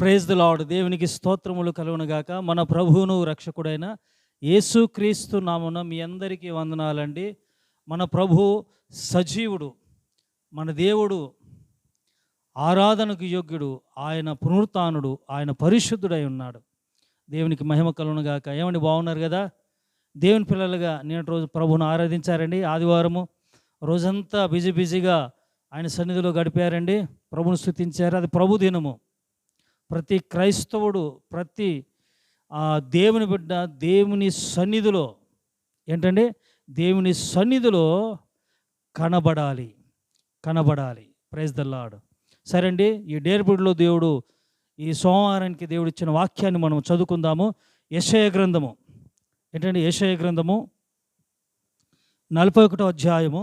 Praise the lord దేవునికి స్తోత్రములు కలుగునగాక మన ప్రభువును రక్షకుడైన యేసుక్రీస్తు నామున మీ అందరికీ వందనాలండి. మన ప్రభు సజీవుడు మన దేవుడు ఆరాధనకు యోగ్యుడు ఆయన పునరుత్నుడు ఆయన పరిశుద్ధుడై ఉన్నాడు. దేవునికి మహిమ కలుగునగాక ఏమండి బాగున్నారు కదా? దేవుని పిల్లలుగా నేను రోజు ప్రభువును ఆరాధించారండి. ఆదివారము రోజంతా బిజీ బిజీగా ఆయన సన్నిధిలో గడిపారండి. ప్రభుని స్థుతించారు. అది ప్రభు దినము. ప్రతి క్రైస్తవుడు ప్రతి ఆ, దేవుని బిడ్డ దేవుని సన్నిధిలో ఏంటంటే దేవుని సన్నిధిలో కనబడాలి కనబడాలి. ప్రైజ్ దల్లాడు సరే అండి ఈ డేర్బుడ్లో దేవుడు ఈ సోమవారానికి దేవుడు ఇచ్చిన వాక్యాన్ని మనం చదువుకుందాము. యశయ గ్రంథము. ఏంటంటే యశయ గ్రంథము నలభై ఒకటో అధ్యాయము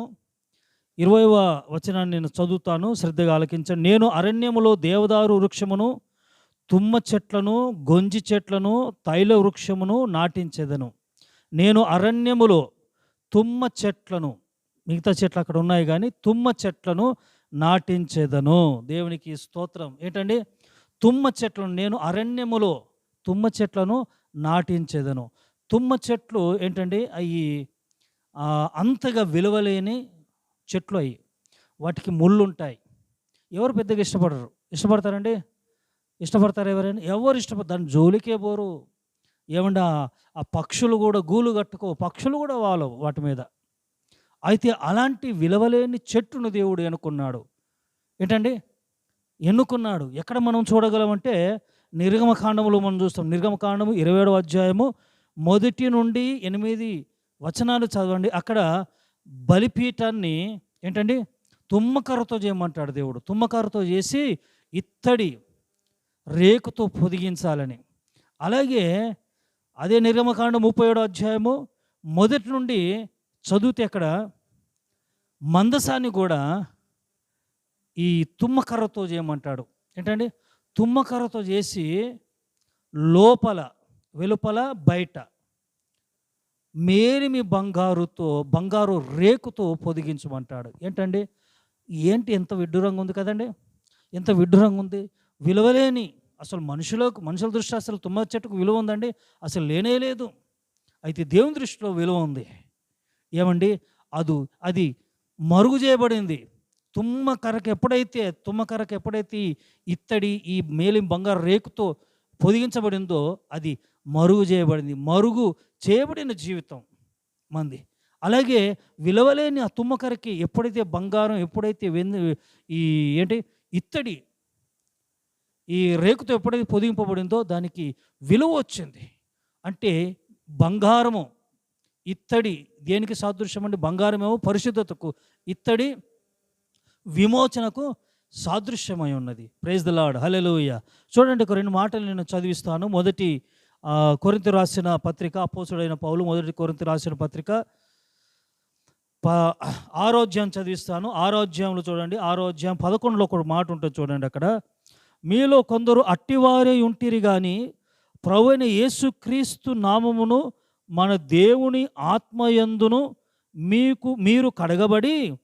ఇరవైవ వచనాన్ని నేను చదువుతాను. శ్రద్ధగా ఆలకించండి. నేను అరణ్యములో దేవదారు వృక్షమును తుమ్మ చెట్లను గొంజి చెట్లను తైల వృక్షమును నాటించెదను. నేను అరణ్యములో తుమ్మ చెట్లను మిగతా చెట్లు అక్కడ ఉన్నాయి కానీ తుమ్మ చెట్లను నాటించేదను. దేవునికి స్తోత్రం. ఏంటండి? తుమ్మ చెట్లను నేను అరణ్యములో తుమ్మ చెట్లను నాటించేదను. తుమ్మ చెట్లు ఏంటండి? అవి అంతగా విలువలేని చెట్లు అవి వాటికి ముళ్ళు ఉంటాయి ఎవరు పెద్దగా ఇష్టపడరు? ఇష్టపడతారండి? ఇష్టపడతారు ఎవరైనా? ఎవరు ఇష్టపడతారు దాని జోలికే పోరు ఏమంటే ఆ- పక్షులు కూడా గూలు కట్టుకో పక్షులు కూడా వాలవు వాటి మీద. అయితే అలాంటి విలువలేని చెట్టును దేవుడు ఎన్నుకున్నాడు. ఏంటండి? ఎన్నుకున్నాడు. ఎక్కడ మనం చూడగలమంటే నిర్గమకాండములో మనం చూస్తాం. నిర్గమకాండము ఇరవై ఏడవ అధ్యాయము మొదటి నుండి ఎనిమిది వచనాలు చదవండి. అక్కడ బలిపీఠాన్ని ఏంటండి? తుమ్మకర్రతో చేయమంటాడు దేవుడు. తుమ్మకర్రతో చేసి ఇత్తడి రేకుతో పొదిగించాలని. అలాగే అదే నిర్గమకాండ ముప్పై ఏడో అధ్యాయము మొదటి నుండి చదివితే అక్కడ మందసాన్ని కూడా ఈ తుమ్మకర్రతో చేయమంటాడు. ఏంటండి? తుమ్మకర్రతో చేసి లోపల వెలుపల బయట మేలిమి బంగారుతో బంగారు రేకుతో పొదిగించమంటాడు. ఏంటండి? ఏంటి ఎంత విడ్డూరంగా ఉంది కదండి? ఎంత విడ్డూరంగా ఉంది? విలువలేని అసలు మనుషులకు మనుషుల దృష్టి అసలు తుమ్మ చెట్టుకు విలువ ఉందండి? అసలు లేనే లేదు. అయితే దేవుని దృష్టిలో విలువ ఉంది. ఏమండి? అదు అది మరుగు చేయబడింది. తుమ్మ కర్రకు ఎప్పుడైతే తుమ్మ కర్రకు ఎప్పుడైతే ఇత్తడి ఈ మేలిం బంగారు రేకుతో పొదిగించబడిందో అది మరుగు చేయబడింది. మరుగు చేయబడిన జీవితం మంది. అలాగే విలువలేని ఆ తుమ్మకరకి ఎప్పుడైతే బంగారం ఎప్పుడైతే వెందు ఈ ఏంటి? ఇత్తడి ఈ రేకుతో ఎప్పుడైతే పొదిగింపబడిందో దానికి విలువ వచ్చింది. అంటే బంగారము ఇత్తడి దేనికి సాదృశ్యం అంటే బంగారమేమో పరిశుద్ధతకు ఇత్తడి విమోచనకు సాదృశ్యమై ఉన్నది. ప్రైజ్ ద లాడ్ హలెలూయ చూడండి ఒక రెండు మాటలు నేను చదివిస్తాను. మొదటి కొరింత రాసిన పత్రిక అపోసుడైన పౌలు మొదటి కొరింత రాసిన పత్రిక ప ఆరోగ్యం చదివిస్తాను. ఆరోగ్యంలో చూడండి. ఆరోగ్యం పదకొండులో ఒక మాట ఉంటుంది చూడండి అక్కడ. మీలో కొందరు అట్టివారే ఉంటిరి కానీ ప్రభు అయిన యేసుక్రీస్తు నామమును మన దేవుని ఆత్మయందును మీకు మీరు కడగబడి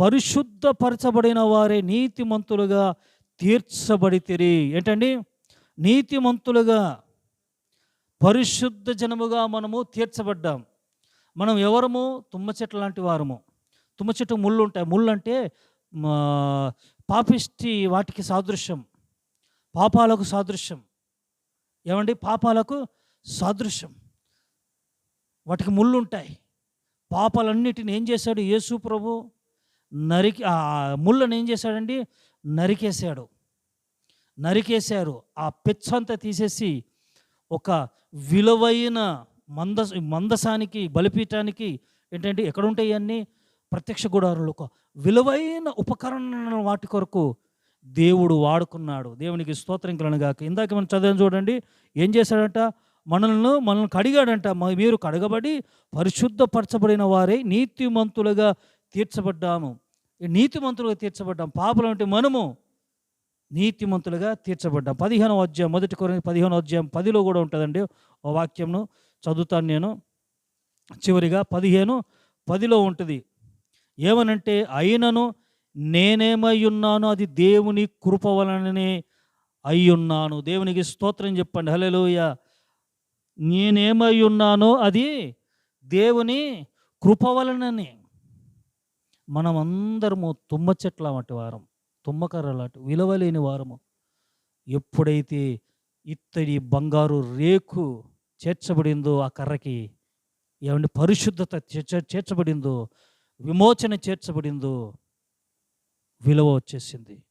పరిశుద్ధపరచబడిన వారే నీతిమంతులుగా తీర్చబడితిరి. ఏంటండి? నీతిమంతులుగా పరిశుద్ధ జనముగా మనము తీర్చబడ్డాం. మనం ఎవరము? తుమ్మ చెట్ల లాంటి వారము. తుమ్మ చెట్టు ముళ్ళు ఉంటాయి ముళ్ళు అంటే మా, పాపిష్టి వాటికి సాదృశ్యం. పాపాలకు సాదృశ్యం. ఏమండి? పాపాలకు సాదృశ్యం. వాటికి ముళ్ళు ఉంటాయి పాపాలన్నిటిని ఏం చేశాడు? యేసు ప్రభు నరికి ఆ ముళ్ళను ఏం చేశాడండి? నరికేశాడు. నరికేశారు. ఆ పెచ్చంతా తీసేసి ఒక విలువైన మంద మందసానికి బలిపీఠానికి ఏంటంటే ఎక్కడ ఉంటాయి అన్నీ? ప్రత్యక్ష గుడారులు. ఒక విలువైన ఉపకరణ వాటి కొరకు దేవుడు వాడుకున్నాడు. దేవునికి స్తోత్రం కలనగాక ఇందాక మనం చదివాను చూడండి ఏం చేశాడంట? మనల్ని మనల్ని కడిగాడంట. మ- మీరు కడగబడి పరిశుద్ధపరచబడిన వారే నీతిమంతులుగా తీర్చబడ్డాము. నీతిమంతులుగా తీర్చబడ్డాం. పాపలు అంటే మనము నీతిమంతులుగా తీర్చబడ్డాం. పదిహేనో అధ్యాయం మొదటి కొర పదిహేనో అధ్యాయం పదిలో కూడా ఉంటుందండి ఓ వాక్యంను చదువుతాను నేను. చివరిగా పదిహేను పదిలో ఉంటుంది. ఏమనంటే అయినను నేనేమై ఉన్నానో అది దేవుని కృప వలననే ఉన్నాను దేవునికి స్తోత్రం చెప్పండి. హలోయ నేనేమై ఉన్నానో అది దేవుని కృప వలననే. మనమందరము తుమ్మ చెట్ల వంటి వారం తుమ్మకర్ర లాంటి విలువలేని వారము. ఎప్పుడైతే ఇత్తడి బంగారు రేకు చేర్చబడిందో ఆ కర్రకి ఏమంటే పరిశుద్ధత చేర్చ- చేర్చబడిందో విమోచన చేర్చబడిందో విలువ వచ్చేసింది.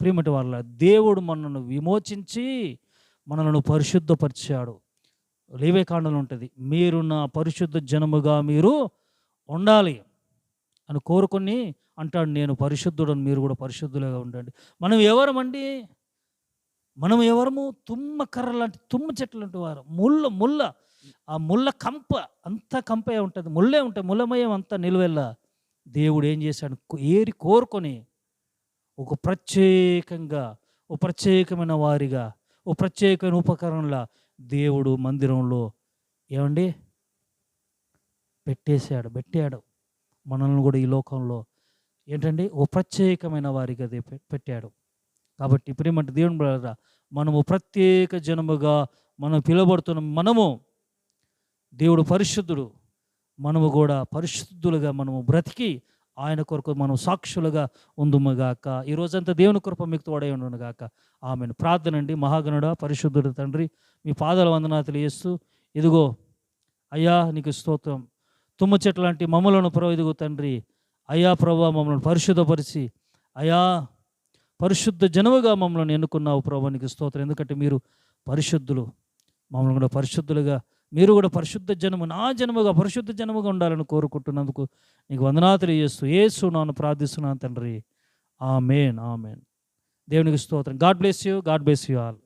ప్రియమటి వాళ్ళ దేవుడు మనను విమోచించి మనలను పరిశుద్ధపరిచాడు. లేవే కాండంలో ఉంటుంది. మీరు నా పరిశుద్ధ జనముగా మీరు ఉండాలి అని కోరుకొని అంటాడు. నేను పరిశుద్ధుడని మీరు కూడా పరిశుద్ధులుగా ఉండండి. మనం ఎవరమండి? మనం ఎవరము? తుమ్మ కర్ర లాంటి తుమ్మ చెట్లు లాంటి వారు. ముళ్ళ ముళ్ళ. ఆ ముళ్ళ కంప అంతా కంపే ఉంటుంది. ముళ్ళే ఉంటాయి. ముళ్ళమయం అంతా నిలువెల్ల. దేవుడు ఏం చేశాడు? ఏరి కోరుకొని ఒక ప్రత్యేకంగా ఒక ప్రత్యేకమైన వారిగా ఓ ప్రత్యేకమైన ఉపకరణలా దేవుడు మందిరంలో ఏమండి? పెట్టేశాడు పెట్టాడు. మనల్ని కూడా ఈ లోకంలో ఏంటండి? ఓ ప్రత్యేకమైన వారిగా పె- పెట్టాడు. కాబట్టి ఇప్పుడేమంటే దేవుని బ్రదరా మనము ప్రత్యేక జనముగా మనం పిలువబడుతున్న మనము దేవుడు పరిశుద్ధుడు. మనము కూడా పరిశుద్ధులుగా మనము బ్రతికి ఆయన కొరకు మనం సాక్షులుగా ఉందుముగాక. ఈ రోజంతా దేవుని కృప మీకు తోడై ఉండునుగాక. ఆమెను. ప్రార్థన అండి మహాగణుడ పరిశుద్ధుడు తండ్రి మీ పాదాల వందనా తెలియజేస్తూ ఇదిగో అయ్యా నీకు స్తోత్రం. తుమ్మ చెట్టు లాంటి మమ్మలను ప్రభు ఇదిగో తండ్రి. అయ్యా ప్రభు మమ్మల్ని పరిశుద్ధపరిచి అయ్యా పరిశుద్ధ జనముగా మమ్మల్ని ఎన్నుకున్నావు ప్రభు నీకు స్తోత్రం. ఎందుకంటే మీరు పరిశుద్ధులు. మమ్మల్ని కూడా పరిశుద్ధులుగా మీరు కూడా పరిశుద్ధ జనము నా జనముగా పరిశుద్ధ జనముగా ఉండాలని కోరుకుంటున్నందుకు నీకు వందనాలు తెలియజేస్తూ ఏసు నాను ప్రార్థిస్తున్నాను తండ్రి. Amen amen. దేవునికి స్తోత్రం. God bless you God bless you all.